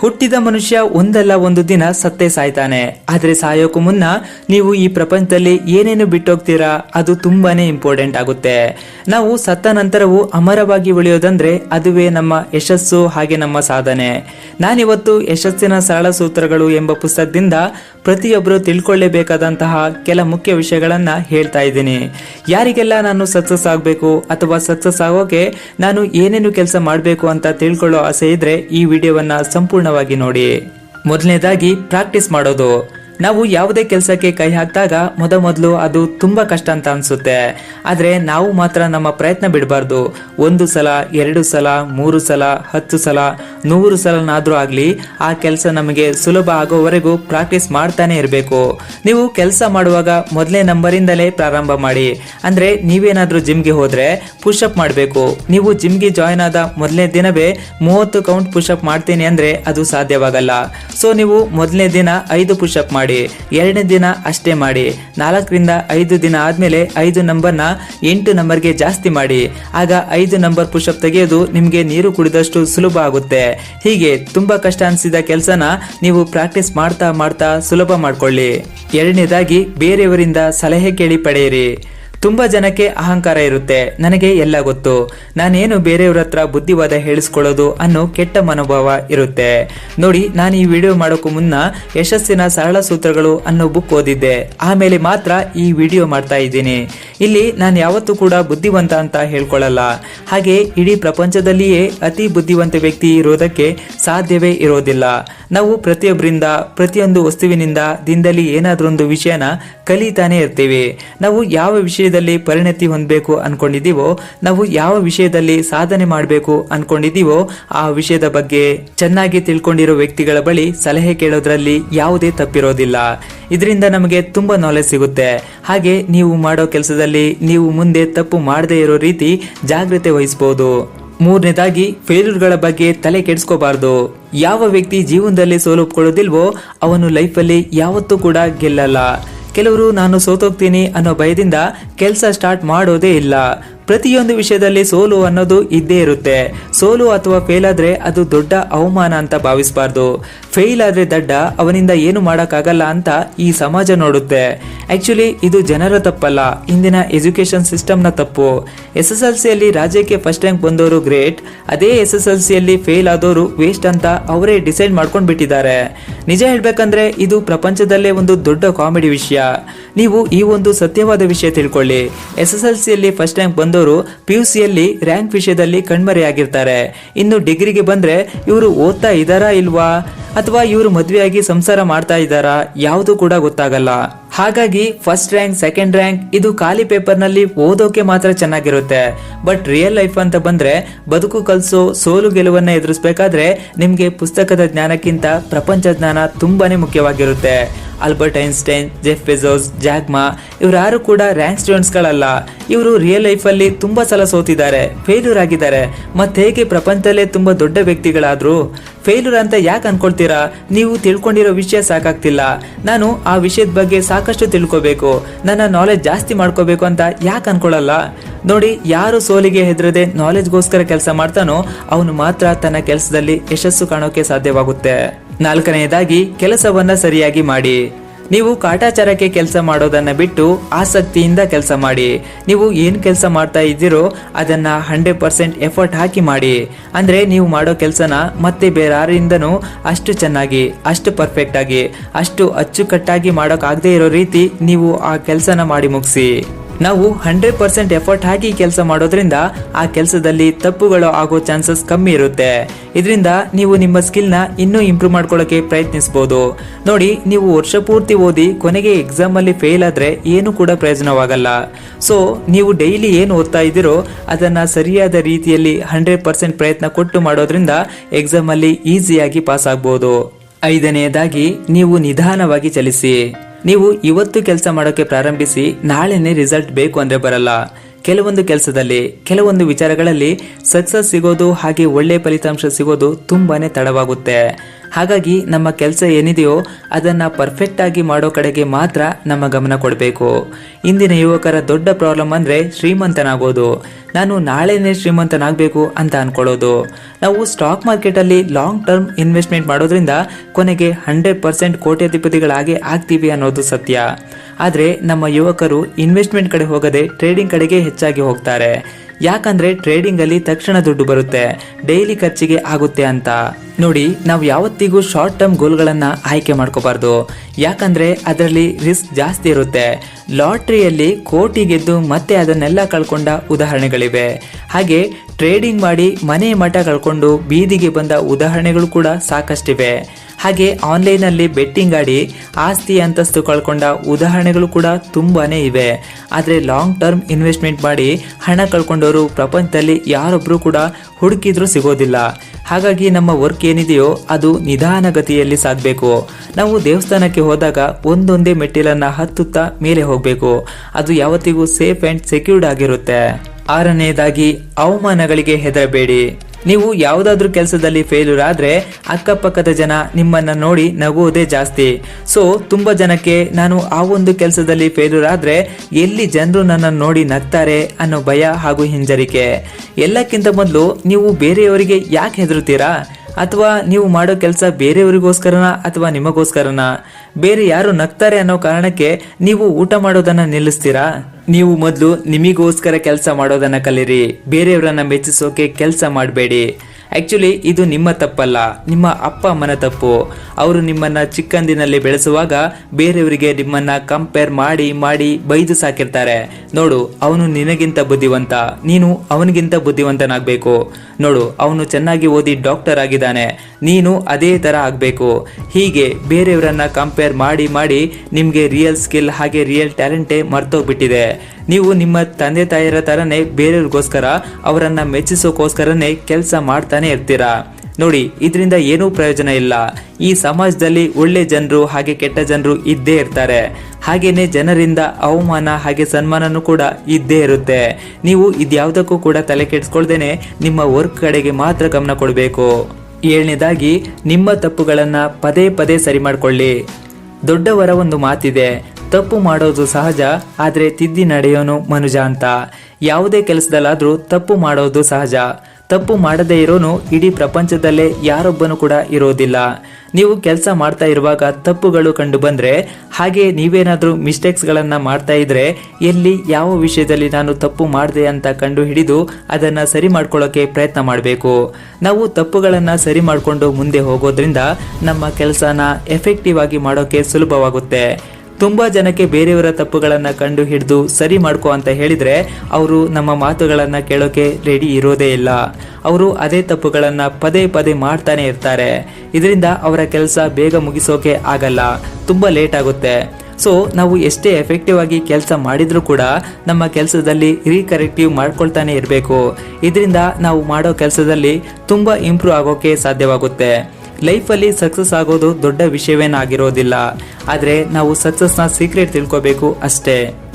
ಹುಟ್ಟಿದ ಮನುಷ್ಯ ಒಂದಲ್ಲ ಒಂದು ದಿನ ಸತ್ತೇ ಸಾಯ್ತಾನೆ. ಆದ್ರೆ ಸಾಯೋಕು ಮುನ್ನ ನೀವು ಈ ಪ್ರಪಂಚದಲ್ಲಿ ಏನೇನು ಬಿಟ್ಟೋಗ್ತೀರಾ? ಅದು ತುಂಬಾನೇ ಇಂಪಾರ್ಟೆಂಟ್ ಆಗುತ್ತೆ. ನಾವು ಸತ್ತ ನಂತರವೂ ಅಮರವಾಗಿ ಉಳಿಯೋದಂದ್ರೆ ಅದುವೇ ನಮ್ಮ ಯಶಸ್ಸು ಹಾಗೆ ನಮ್ಮ ಸಾಧನೆ. ನಾನಿವತ್ತು ಯಶಸ್ಸಿನ ಸರಳ ಸೂತ್ರಗಳು ಎಂಬ ಪುಸ್ತಕದಿಂದ ಪ್ರತಿಯೊಬ್ಬರು ತಿಳ್ಕೊಳ್ಳೇಬೇಕಾದಂತಹ ಕೆಲ ಮುಖ್ಯ ವಿಷಯಗಳನ್ನ ಹೇಳ್ತಾ ಇದ್ದೀನಿ. ಯಾರಿಗೆಲ್ಲ ನಾನು ಸಕ್ಸಸ್ ಆಗಬೇಕು ಅಥವಾ ಸಕ್ಸಸ್ ಆಗೋಕೆ ನಾನು ಏನೇನು ಕೆಲಸ ಮಾಡಬೇಕು ಅಂತ ತಿಳ್ಕೊಳ್ಳೋ ಆಸೆ ಇದ್ರೆ ಈ ವಿಡಿಯೋವನ್ನ ಸಂಪೂರ್ಣವಾಗಿ ನೋಡಿ. ಮೊದಲನೇದಾಗಿ ಪ್ರಾಕ್ಟೀಸ್ ಮಾಡೋದು. ನಾವು ಯಾವುದೇ ಕೆಲಸಕ್ಕೆ ಕೈ ಹಾಕಿದಾಗ ಮೊದ ಮೊದಲು ಅದು ತುಂಬಾ ಕಷ್ಟ ಅಂತ ಅನ್ಸುತ್ತೆ. ಆದ್ರೆ ನಾವು ಮಾತ್ರ ನಮ್ಮ ಪ್ರಯತ್ನ ಬಿಡಬಾರ್ದು. ಒಂದು ಸಲ, ಎರಡು ಸಲ, ಮೂರು ಸಲ, ಹತ್ತು ಸಲ, ನೂರು ಸಲನಾದ್ರೂ ಆಗ್ಲಿ ಆ ಕೆಲಸ ನಮಗೆ ಸುಲಭ ಆಗೋವರೆಗೂ ಪ್ರಾಕ್ಟೀಸ್ ಮಾಡ್ತಾನೆ ಇರಬೇಕು. ನೀವು ಕೆಲಸ ಮಾಡುವಾಗ ಮೊದಲನೇ ನಂಬರಿಂದಲೇ ಪ್ರಾರಂಭ ಮಾಡಿ. ಅಂದ್ರೆ ನೀವೇನಾದ್ರೂ ಜಿಮ್ಗೆ ಹೋದ್ರೆ ಪುಷಪ್ ಮಾಡಬೇಕು. ನೀವು ಜಿಮ್ಗೆ ಜಾಯ್ನ್ ಆದ ಮೊದಲನೇ ದಿನವೇ ಮೂವತ್ತು ಕೌಂಟ್ ಪುಷಪ್ ಮಾಡ್ತೀನಿ ಅಂದ್ರೆ ಅದು ಸಾಧ್ಯವಾಗಲ್ಲ. ಸೊ ನೀವು ಮೊದಲನೇ ದಿನ ಐದು ಪುಷಪ್ ಮಾಡಿ. ಎರಡನೇ ದಿನ ಅಷ್ಟೇ ಮಾಡಿ, ನಾಲ್ಕರಿಂದ ಐದು ದಿನ ಆದ್ಮೇಲೆ ಐದು ನಂಬರ್ನ ಎಂಟು ನಂಬರ್ಗೆ ಜಾಸ್ತಿ ಮಾಡಿ, ಆಗ ಐದು ನಂಬರ್ ಪುಷಪ್ ತೆಗೆಯೋದು ನಿಮಗೆ ನೀರು ಕುಡಿದಷ್ಟು ಸುಲಭ ಆಗುತ್ತೆ. ಹೀಗೆ ತುಂಬಾ ಕಷ್ಟ ಅನಿಸಿದ ಕೆಲಸನ ನೀವು ಪ್ರಾಕ್ಟೀಸ್ ಮಾಡ್ತಾ ಮಾಡ್ತಾ ಸುಲಭ ಮಾಡ್ಕೊಳ್ಳಿ. ಎರಡನೇದಾಗಿ, ಬೇರೆಯವರಿಂದ ಸಲಹೆ ಕೇಳಿ ಪಡೆಯಿರಿ. ತುಂಬಾ ಜನಕ್ಕೆ ಅಹಂಕಾರ ಇರುತ್ತೆ. ನನಗೆ ಎಲ್ಲ ಗೊತ್ತು. ನಾನೇನು ಬೇರೆಯವ್ರ ಹತ್ರ ಬುದ್ಧಿವಾದ ಹೇಳಿಸ್ಕೊಳ್ಳೋದು ಅನ್ನೋ ಕೆಟ್ಟ ಮನೋಭಾವ ಇರುತ್ತೆ. ನೋಡಿ, ನಾನು ಈ ವಿಡಿಯೋ ಮಾಡೋಕ್ಕೂ ಮುನ್ನ ಯಶಸ್ಸಿನ ಸರಳ ಸೂತ್ರಗಳು ಅನ್ನೋ ಬುಕ್ ಓದಿದ್ದೆ. ಆಮೇಲೆ ಮಾತ್ರ ಈ ವಿಡಿಯೋ ಮಾಡ್ತಾ ಇದ್ದೀನಿ. ಇಲ್ಲಿ ನಾನು ಯಾವತ್ತೂ ಕೂಡ ಬುದ್ಧಿವಂತ ಅಂತ ಹೇಳ್ಕೊಳ್ಳಲ್ಲ. ಹಾಗೆ ಇಡೀ ಪ್ರಪಂಚದಲ್ಲಿಯೇ ಅತಿ ಬುದ್ಧಿವಂತ ವ್ಯಕ್ತಿ ಇರೋದಕ್ಕೆ ಸಾಧ್ಯವೇ ಇರೋದಿಲ್ಲ. ನಾವು ಪ್ರತಿಯೊಬ್ಬರಿಂದ, ಪ್ರತಿಯೊಂದು ವಸ್ತುವಿನಿಂದ, ದಿನದಲ್ಲಿ ಏನಾದ್ರೊಂದು ವಿಷಯನ ಕಲಿತಾನೆ ಇರ್ತೀವಿ. ನಾವು ಯಾವ ವಿಷಯದಲ್ಲಿ ಪರಿಣತಿ ಹೊಂದಬೇಕು ಅನ್ಕೊಂಡಿದ್ದೀವೋ, ನಾವು ಯಾವ ವಿಷಯದಲ್ಲಿ ಸಾಧನೆ ಮಾಡಬೇಕು ಅನ್ಕೊಂಡಿದ್ದೀವೋ, ಆ ವಿಷಯದ ಬಗ್ಗೆ ಚೆನ್ನಾಗಿ ತಿಳ್ಕೊಂಡಿರೋ ವ್ಯಕ್ತಿಗಳ ಬಳಿ ಸಲಹೆ ಕೇಳೋದ್ರಲ್ಲಿ ಯಾವುದೇ ತಪ್ಪಿರೋದಿಲ್ಲ. ಇದರಿಂದ ನಮಗೆ ತುಂಬಾ ನಾಲೆಜ್ ಸಿಗುತ್ತೆ. ಹಾಗೆ ನೀವು ಮಾಡೋ ಕೆಲಸದಲ್ಲಿ ನೀವು ಮುಂದೆ ತಪ್ಪು ಮಾಡದೇ ಇರೋ ರೀತಿ ಜಾಗ್ರತೆ ವಹಿಸಬಹುದು ಮೂರನೇದಾಗಿ ಫೇಲ್ಯೂರ್ಗಳ ಬಗ್ಗೆ ತಲೆ ಕೆಡಿಸ್ಕೋಬಾರ್ದು. ಯಾವ ವ್ಯಕ್ತಿ ಜೀವನದಲ್ಲಿ ಸೋಲುಪ್ಕೊಳ್ಳೋದಿಲ್ವೋ ಅವನು ಲೈಫಲ್ಲಿ ಯಾವತ್ತೂ ಕೂಡ ಗೆಲ್ಲಲ್ಲ. ಕೆಲವರು, ನಾನು ಸೋತೋಗ್ತೀನಿ ಅನ್ನೋ ಭಯದಿಂದ ಕೆಲಸ ಸ್ಟಾರ್ಟ್ ಮಾಡೋದೇ ಇಲ್ಲ. ಪ್ರತಿಯೊಂದು ವಿಷಯದಲ್ಲಿ ಸೋಲು ಅನ್ನೋದು ಇದ್ದೇ ಇರುತ್ತೆ. ಸೋಲು ಅಥವಾ ಫೇಲ್ ಆದ್ರೆ ಅದು ದೊಡ್ಡ ಅವಮಾನ ಅಂತ ಭಾವಿಸಬಾರ್ದು. ಫೇಲ್ ಆದ್ರೆ ದಡ್ಡ, ಅವನಿಂದ ಏನು ಮಾಡೋಕ್ಕಾಗಲ್ಲ ಅಂತ ಈ ಸಮಾಜ ನೋಡುತ್ತೆ. ಆಕ್ಚುಲಿ ಇದು ಜನರ ತಪ್ಪಲ್ಲ. ಇಂದಿನ ಎಜುಕೇಶನ್ ಸಿಸ್ಟಮ್ನ ತಪ್ಪು. ಎಸ್ ಎಸ್ ಎಲ್ ಸಿಯಲ್ಲಿ ರಾಜ್ಯಕ್ಕೆ ಫಸ್ಟ್ ರ್ಯಾಂಕ್ ಬಂದವರು ಗ್ರೇಟ್ ಅದೇ ಎಸ್ ಎಸ್ ಎಲ್ ಸಿಯಲ್ಲಿ ಫೇಲ್ ಆದವರು ವೇಸ್ಟ್ ಅಂತ ಅವರೇ ಡಿಸೈಡ್ ಮಾಡ್ಕೊಂಡು ಬಿಟ್ಟಿದ್ದಾರೆ ನಿಜ ಹೇಳ್ಬೇಕಂದ್ರೆ ಇದು ಪ್ರಪಂಚದಲ್ಲೇ ಒಂದು ದೊಡ್ಡ ಕಾಮಿಡಿ ವಿಷಯ. ನೀವು ಈ ಒಂದು ಸತ್ಯವಾದ ವಿಷಯ ತಿಳ್ಕೊಳ್ಳಿ. ಎಸ್ ಎಸ್ ಎಲ್ ಸಿಯಲ್ಲಿ ಫಸ್ಟ್ ರ್ಯಾಂಕ್ ಬಂದವರು ಪಿ ಯು ಸಿಯಲ್ಲಿ ರ್ಯಾಂಕ್ ವಿಷಯದಲ್ಲಿ ಕಣ್ಮರೆಯಾಗಿರ್ತಾರೆ. ಇನ್ನು ಡಿಗ್ರಿಗೆ ಬಂದ್ರೆ ಇವರು ಓದ್ತಾ ಇದ್ದಾರಾ ಇಲ್ವಾ? ಅಥವಾ ಇವರು ಮದುವೆಯಾಗಿ ಸಂಸಾರ ಮಾಡ್ತಾ ಇದ್ದಾರಾ? ಯಾವುದು ಕೂಡ ಗೊತ್ತಾಗಲ್ಲ. ಹಾಗಾಗಿ ಫಸ್ಟ್ ರ್ಯಾಂಕ್ ಸೆಕೆಂಡ್ ರ್ಯಾಂಕ್ ಇದು ಖಾಲಿ ಪೇಪರ್ನಲ್ಲಿ ಓದೋಕೆ ಮಾತ್ರ ಚೆನ್ನಾಗಿರುತ್ತೆ. ಬಟ್ ರಿಯಲ್ ಲೈಫ್ ಅಂತ ಬಂದ್ರೆ ಬದುಕು ಕಲಿಸೋ ಸೋಲು ಗೆಲುವನ್ನ ಎದುರಿಸಬೇಕಾದ್ರೆ ನಿಮಗೆ ಪುಸ್ತಕದ ಜ್ಞಾನಕ್ಕಿಂತ ಪ್ರಪಂಚ ಜ್ಞಾನ ತುಂಬಾನೇ ಮುಖ್ಯವಾಗಿರುತ್ತೆ. Albert Einstein Jeff Bezos Jack Ma ಇವರಾರು ಕೂಡ ರ್ಯಾಂಕ್ ಸ್ಟೂಡೆಂಟ್ಸ್ಗಳಲ್ಲ ಇವರು ರಿಯಲ್ ಲೈಫಲ್ಲಿ ತುಂಬಾ ಸಲ ಸೋತಿದ್ದಾರೆ ಫೇಲ್ಯೂರ್ ಆಗಿದ್ದಾರೆ. ಮತ್ತೆ ಹೇಗೆ ಪ್ರಪಂಚದಲ್ಲೇ ತುಂಬಾ ದೊಡ್ಡ ವ್ಯಕ್ತಿಗಳಾದ್ರು ಫೇಲ್ಯೂರ್ ಅಂತ ಯಾಕೆ ಅನ್ಕೊಳ್ತೀರಾ? ನೀವು ತಿಳ್ಕೊಂಡಿರೋ ವಿಷಯ ಸಾಕಾಗ್ತಿಲ್ಲ. ನಾನು ಆ ವಿಷಯದ ಬಗ್ಗೆ ಸಾಕಷ್ಟು ತಿಳ್ಕೊಬೇಕು. ನನ್ನ ನಾಲೆಜ್ ಜಾಸ್ತಿ ಮಾಡ್ಕೋಬೇಕು ಅಂತ ಯಾಕೆ ಅನ್ಕೊಳ್ಳಲ್ಲ ನೋಡಿ, ಯಾರು ಸೋಲಿಗೆ ಹೆದರದೆ ನಾಲೆಜ್ಗೋಸ್ಕರ ಕೆಲಸ ಮಾಡ್ತಾನೋ, ಅವನು ಮಾತ್ರ ತನ್ನ ಕೆಲಸದಲ್ಲಿ ಯಶಸ್ಸು ಕಾಣೋಕೆ ಸಾಧ್ಯವಾಗುತ್ತೆ. ನಾಲ್ಕನೆಯದಾಗಿ, ಕೆಲಸವನ್ನ ಸರಿಯಾಗಿ ಮಾಡಿ. ನೀವು ಕಾಟಾಚಾರಕ್ಕೆ ಕೆಲಸ ಮಾಡೋದನ್ನ ಬಿಟ್ಟು ಆಸಕ್ತಿಯಿಂದ ಕೆಲಸ ಮಾಡಿ. ನೀವು ಏನ್ ಕೆಲಸ ಮಾಡ್ತಾ ಇದ್ದೀರೋ ಅದನ್ನ ಹಂಡ್ರೆಡ್ ಪರ್ಸೆಂಟ್ ಎಫರ್ಟ್ ಹಾಕಿ ಮಾಡಿ. ಅಂದ್ರೆ ನೀವು ಮಾಡೋ ಕೆಲಸನ ಮತ್ತೆ ಬೇರಾರಿಂದನೂ ಅಷ್ಟು ಚೆನ್ನಾಗಿ, ಅಷ್ಟು ಪರ್ಫೆಕ್ಟ್ ಆಗಿ, ಅಷ್ಟು ಅಚ್ಚುಕಟ್ಟಾಗಿ ಮಾಡೋಕ್ಕಾಗದೇ ಇರೋ ರೀತಿ ನೀವು ಆ ಕೆಲಸನ ಮಾಡಿ ಮುಗಿಸಿ. ನಾವು ಹಂಡ್ರೆಡ್ ಪರ್ಸೆಂಟ್ ಎಫರ್ಟ್ ಹಾಕಿ ಕೆಲಸ ಮಾಡೋದ್ರಿಂದ ಆ ಕೆಲಸದಲ್ಲಿ ತಪ್ಪುಗಳು ಆಗೋ ಚಾನ್ಸಸ್ ಕಮ್ಮಿ ಇರುತ್ತೆ. ಇದರಿಂದ ನೀವು ನಿಮ್ಮ ಸ್ಕಿಲ್ನ ಇನ್ನೂ ಇಂಪ್ರೂವ್ ಮಾಡ್ಕೊಳ್ಳೋಕೆ ಪ್ರಯತ್ನಿಸಬಹುದು ನೋಡಿ, ನೀವು ವರ್ಷ ಪೂರ್ತಿ ಓದಿ ಕೊನೆಗೆ ಎಕ್ಸಾಮ್ ಅಲ್ಲಿ ಫೇಲ್ ಆದ್ರೆ ಏನು ಕೂಡ ಪ್ರಯೋಜನವಾಗಲ್ಲ. ಸೊ ನೀವು ಡೈಲಿ ಏನು ಓದ್ತಾ ಇದ್ದೀರೋ ಅದನ್ನ ಸರಿಯಾದ ರೀತಿಯಲ್ಲಿ ಹಂಡ್ರೆಡ್ ಪರ್ಸೆಂಟ್ ಪ್ರಯತ್ನ ಕೊಟ್ಟು ಮಾಡೋದ್ರಿಂದ ಎಕ್ಸಾಮ್ ಅಲ್ಲಿ ಈಸಿಯಾಗಿ ಪಾಸ್ ಆಗಬಹುದು ಐದನೆಯದಾಗಿ, ನೀವು ನಿಧಾನವಾಗಿ ಚಲಿಸಿ. ನೀವು ಇವತ್ತು ಕೆಲಸ ಮಾಡೋಕೆ ಪ್ರಾರಂಭಿಸಿ, ನಾಳೆನೇ ರಿಸಲ್ಟ್ ಬೇಕು ಅಂದ್ರೆ ಬರಲ್ಲ. ಕೆಲವೊಂದು ಕೆಲಸದಲ್ಲಿ, ಕೆಲವೊಂದು ವಿಚಾರಗಳಲ್ಲಿ ಸಕ್ಸಸ್ ಸಿಗೋದು ಹಾಗೆ ಒಳ್ಳೆ ಫಲಿತಾಂಶ ಸಿಗೋದು ತುಂಬಾನೇ ತಡವಾಗುತ್ತೆ. ಹಾಗಾಗಿ ನಮ್ಮ ಕೆಲಸ ಏನಿದೆಯೋ ಅದನ್ನು ಪರ್ಫೆಕ್ಟ್ ಆಗಿ ಮಾಡೋ ಕಡೆಗೆ ಮಾತ್ರ ನಮ್ಮ ಗಮನ ಕೊಡಬೇಕು. ಇಂದಿನ ಯುವಕರ ದೊಡ್ಡ ಪ್ರಾಬ್ಲಮ್ ಅಂದರೆ ಶ್ರೀಮಂತನಾಗೋದು. ನಾನು ನಾಳೆನೇ ಶ್ರೀಮಂತನಾಗಬೇಕು ಅಂತ ಅನ್ಕೊಳ್ಳೋದು. ನಾವು ಸ್ಟಾಕ್ ಮಾರ್ಕೆಟಲ್ಲಿ ಲಾಂಗ್ ಟರ್ಮ್ ಇನ್ವೆಸ್ಟ್ಮೆಂಟ್ ಮಾಡೋದ್ರಿಂದ ಕೊನೆಗೆ ಹಂಡ್ರೆಡ್ ಪರ್ಸೆಂಟ್ ಕೋಟ್ಯಾಧಿಪತಿಗಳಾಗಿ ಆಗ್ತೀವಿ ಅನ್ನೋದು ಸತ್ಯ. ಆದರೆ ನಮ್ಮ ಯುವಕರು ಇನ್ವೆಸ್ಟ್ಮೆಂಟ್ ಕಡೆ ಹೋಗದೆ ಟ್ರೇಡಿಂಗ್ ಕಡೆಗೆ ಹೆಚ್ಚಾಗಿ ಹೋಗ್ತಾರೆ. ಯಾಕಂದ್ರೆ ಟ್ರೇಡಿಂಗ್ ಅಲ್ಲಿ ತಕ್ಷಣ ದುಡ್ಡು ಬರುತ್ತೆ. ಡೈಲಿ ಖರ್ಚಿಗೆ ಆಗುತ್ತೆ ಅಂತ. ನೋಡಿ, ನಾವು ಯಾವತ್ತಿಗೂ ಶಾರ್ಟ್ ಟರ್ಮ್ ಗೋಲ್ಗಳನ್ನ ಆಯ್ಕೆ ಮಾಡ್ಕೋಬಾರ್ದು. ಯಾಕಂದ್ರೆ ಅದರಲ್ಲಿ ರಿಸ್ಕ್ ಜಾಸ್ತಿ ಇರುತ್ತೆ. ಲಾಟ್ರಿಯಲ್ಲಿ ಕೋಟಿ ಗೆದ್ದು ಮತ್ತೆ ಅದನ್ನೆಲ್ಲ ಕಳ್ಕೊಂಡ ಉದಾಹರಣೆಗಳಿವೆ. ಹಾಗೆ ಟ್ರೇಡಿಂಗ್ ಮಾಡಿ ಮನೆ ಮಠ ಕಳ್ಕೊಂಡು ಬೀದಿಗೆ ಬಂದ ಉದಾಹರಣೆಗಳು ಕೂಡ ಸಾಕಷ್ಟಿವೆ. ಹಾಗೆ ಆನ್ಲೈನಲ್ಲಿ ಬೆಟ್ಟಿಂಗ್ ಆಡಿ ಆಸ್ತಿ ಅಂತಸ್ತು ಕಳ್ಕೊಂಡ ಉದಾಹರಣೆಗಳು ಕೂಡ ತುಂಬಾನೇ ಇವೆ. ಆದರೆ ಲಾಂಗ್ ಟರ್ಮ್ ಇನ್ವೆಸ್ಟ್ಮೆಂಟ್ ಮಾಡಿ ಹಣ ಕಳ್ಕೊಂಡವರು ಪ್ರಪಂಚದಲ್ಲಿ ಯಾರೊಬ್ಬರು ಕೂಡ ಹುಡುಕಿದ್ರೂ ಸಿಗೋದಿಲ್ಲ. ಹಾಗಾಗಿ ನಮ್ಮ ವರ್ಕ್ ಏನಿದೆಯೋ ಅದು ನಿಧಾನಗತಿಯಲ್ಲಿ ಸಾಗಬೇಕು. ನಾವು ದೇವಸ್ಥಾನಕ್ಕೆ ಹೋದಾಗ ಒಂದೊಂದೇ ಮೆಟ್ಟಿಲನ್ನು ಹತ್ತುತ್ತಾ ಮೇಲೆ ಹೋಗಬೇಕು. ಅದು ಯಾವತ್ತಿಗೂ ಸೇಫ್ ಆ್ಯಂಡ್ ಸೆಕ್ಯೂರ್ಡ್ ಆಗಿರುತ್ತೆ. ಆರನೆಯದಾಗಿ ಅವಮಾನಗಳಿಗೆ ಹೆದರಬೇಡಿ. ನೀವು ಯಾವುದಾದ್ರೂ ಕೆಲಸದಲ್ಲಿ ಫೇಲ್ಯೂರ್ ಆದ್ರೆ ಅಕ್ಕಪಕ್ಕದ ಜನ ನಿಮ್ಮನ್ನ ನೋಡಿ ನಗುವುದೇ ಜಾಸ್ತಿ. ಸೊ ತುಂಬಾ ಜನಕ್ಕೆ ನಾನು ಆ ಒಂದು ಕೆಲಸದಲ್ಲಿ ಫೇಲ್ಯೂರ್ ಆದ್ರೆ ಎಲ್ಲಿ ಜನರು ನನ್ನನ್ನು ನೋಡಿ ನಗ್ತಾರೆ ಅನ್ನೋ ಭಯ ಹಾಗೂ ಹಿಂಜರಿಕೆ. ಎಲ್ಲಕ್ಕಿಂತ ಮೊದಲು ನೀವು ಬೇರೆಯವರಿಗೆ ಯಾಕೆ ಹೆದರುತ್ತೀರಾ? ಅಥವಾ ನೀವು ಮಾಡೋ ಕೆಲಸ ಬೇರೆಯವರಿಗೋಸ್ಕರನ ಅಥವಾ ನಿಮಗೋಸ್ಕರನ? ಬೇರೆ ಯಾರು ನಗ್ತಾರೆ ಅನ್ನೋ ಕಾರಣಕ್ಕೆ ನೀವು ಊಟ ಮಾಡೋದನ್ನ ನಿಲ್ಲಿಸ್ತೀರಾ? ನೀವು ಮೊದಲು ನಿಮಗೋಸ್ಕರ ಕೆಲಸ ಮಾಡೋದನ್ನ ಕಲೀರಿ, ಬೇರೆಯವರನ್ನ ಮೆಚ್ಚಿಸೋಕೆ ಕೆಲಸ ಮಾಡಬೇಡಿ. ಆಕ್ಚುಲಿ ಇದು ನಿಮ್ಮ ತಪ್ಪಲ್ಲ. ನಿಮ್ಮ ಅಪ್ಪ ಅಮ್ಮನ ತಪ್ಪು. ಅವರು ನಿಮ್ಮನ್ನ ಚಿಕ್ಕಂದಿನಲ್ಲಿ ಬೆಳೆಸುವಾಗ ಬೇರೆಯವರಿಗೆ ನಿಮ್ಮನ್ನ ಕಂಪೇರ್ ಮಾಡಿ ಮಾಡಿ ಬೈದು ಸಾಕಿರ್ತಾರೆ. ನೋಡು, ಅವನು ನಿನಗಿಂತ ಬುದ್ಧಿವಂತ. ನೀನು ಅವನಿಗಿಂತ ಬುದ್ಧಿವಂತನಾಗಬೇಕು. ನೋಡು, ಅವನು ಚೆನ್ನಾಗಿ ಓದಿ ಡಾಕ್ಟರ್ ಆಗಿದ್ದಾನೆ. ನೀನು ಅದೇ ತರ ಆಗಬೇಕು. ಹೀಗೆ ಬೇರೆಯವರನ್ನ ಕಂಪೇರ್ ಮಾಡಿ ಮಾಡಿ ನಿಮಗೆ ರಿಯಲ್ ಸ್ಕಿಲ್ ಹಾಗೆ ರಿಯಲ್ ಟ್ಯಾಲೆಂಟೇ ಮರ್ತೋಗ್ಬಿಟ್ಟಿದೆ. ನೀವು ನಿಮ್ಮ ತಂದೆ ತಾಯಿಯರ ತರನೇ ಬೇರೆಯವ್ರಿಗೋಸ್ಕರ ಅವರನ್ನು ಮೆಚ್ಚಿಸೋಕೋಸ್ಕರನೇ ಕೆಲಸ ಮಾಡ್ತಾನೆ ಇರ್ತೀರಾ? ನೋಡಿ, ಇದರಿಂದ ಏನೂ ಪ್ರಯೋಜನ ಇಲ್ಲ. ಈ ಸಮಾಜದಲ್ಲಿ ಒಳ್ಳೆ ಜನರು ಹಾಗೆ ಕೆಟ್ಟ ಜನರು ಇದ್ದೇ ಇರ್ತಾರೆ. ಹಾಗೇನೆ ಜನರಿಂದ ಅವಮಾನ ಹಾಗೆ ಸನ್ಮಾನನೂ ಕೂಡ ಇದ್ದೇ ಇರುತ್ತೆ. ನೀವು ಇದ್ಯಾವುದಕ್ಕೂ ಕೂಡ ತಲೆ ಕೆಡಿಸ್ಕೊಳ್ದೇನೆ ನಿಮ್ಮ ವರ್ಕ್ ಕಡೆಗೆ ಮಾತ್ರ ಗಮನ ಕೊಡಬೇಕು. ಏಳನೇದಾಗಿ, ನಿಮ್ಮ ತಪ್ಪುಗಳನ್ನ ಪದೇ ಪದೇ ಸರಿ ಮಾಡಿಕೊಳ್ಳಿ. ದೊಡ್ಡವರ ಒಂದು ಮಾತಿದೆ. ತಪ್ಪು ಮಾಡೋದು ಸಹಜ, ಆದರೆ ತಿದ್ದಿ ನಡೆಯೋನು ಮನುಜ ಅಂತ. ಯಾವುದೇ ಕೆಲಸದಲ್ಲಾದರೂ ತಪ್ಪು ಮಾಡೋದು ಸಹಜ. ತಪ್ಪು ಮಾಡದೇ ಇರೋನು ಇಡೀ ಪ್ರಪಂಚದಲ್ಲೇ ಯಾರೊಬ್ಬನು ಕೂಡ ಇರೋದಿಲ್ಲ. ನೀವು ಕೆಲಸ ಮಾಡ್ತಾ ಇರುವಾಗ ತಪ್ಪುಗಳು ಕಂಡು ಬಂದರೆ, ಹಾಗೆ ನೀವೇನಾದರೂ ಮಿಸ್ಟೇಕ್ಸ್ಗಳನ್ನು ಮಾಡ್ತಾ ಇದ್ರೆ, ಎಲ್ಲಿ ಯಾವ ವಿಷಯದಲ್ಲಿ ನಾನು ತಪ್ಪು ಮಾಡಿದೆ ಅಂತ ಕಂಡು ಹಿಡಿದು ಅದನ್ನು ಸರಿ ಮಾಡ್ಕೊಳ್ಳೋಕೆ ಪ್ರಯತ್ನ ಮಾಡಬೇಕು. ನಾವು ತಪ್ಪುಗಳನ್ನು ಸರಿ ಮಾಡಿಕೊಂಡು ಮುಂದೆ ಹೋಗೋದ್ರಿಂದ ನಮ್ಮ ಕೆಲಸನ ಎಫೆಕ್ಟಿವ್ ಆಗಿ ಮಾಡೋಕೆ ಸುಲಭವಾಗುತ್ತೆ. ತುಂಬಾ ಜನಕ್ಕೆ ಬೇರೆಯವರ ತಪ್ಪುಗಳನ್ನ ಕಂಡು ಹಿಡಿದು ಸರಿ ಮಾಡ್ಕೋ ಅಂತ ಹೇಳಿದ್ರೆ ಅವರು ನಮ್ಮ ಮಾತುಗಳನ್ನ ಕೇಳೋಕೆ ರೆಡಿ ಇರೋದೇ ಇಲ್ಲ. ಅವರು ಅದೇ ತಪ್ಪುಗಳನ್ನ ಪದೇ ಪದೇ ಮಾಡ್ತಾನೆ ಇರ್ತಾರೆ. ಇದರಿಂದ ಅವರ ಕೆಲಸ ಬೇಗ ಮುಗಿಸೋಕೆ ಆಗಲ್ಲ. ತುಂಬಾ ಲೇಟ್ ಆಗುತ್ತೆ. ಸೊ ನಾವು ಎಷ್ಟೇ ಎಫೆಕ್ಟಿವ್ ಆಗಿ ಕೆಲಸ ಮಾಡಿದ್ರೂ ಕೂಡ ನಮ್ಮ ಕೆಲಸದಲ್ಲಿ ರೀಕರೆಕ್ಟಿವ್ ಮಾಡ್ಕೊಳ್ತಾನೆ ಇರಬೇಕು. ಇದರಿಂದ ನಾವು ಮಾಡೋ ಕೆಲಸದಲ್ಲಿ ತುಂಬಾ ಇಂಪ್ರೂವ್ ಆಗೋಕೆ ಸಾಧ್ಯವಾಗುತ್ತೆ. ಲೈಫಲ್ಲಿ ಸಕ್ಸಸ್ ಆಗೋದು ದೊಡ್ಡ ವಿಷಯವೇನಾಗಿರೋದಿಲ್ಲ. ಆದರೆ ನಾವು ಸಕ್ಸಸ್ನ ಸೀಕ್ರೆಟ್ ತಿಳ್ಕೋಬೇಕು ಅಷ್ಟೇ.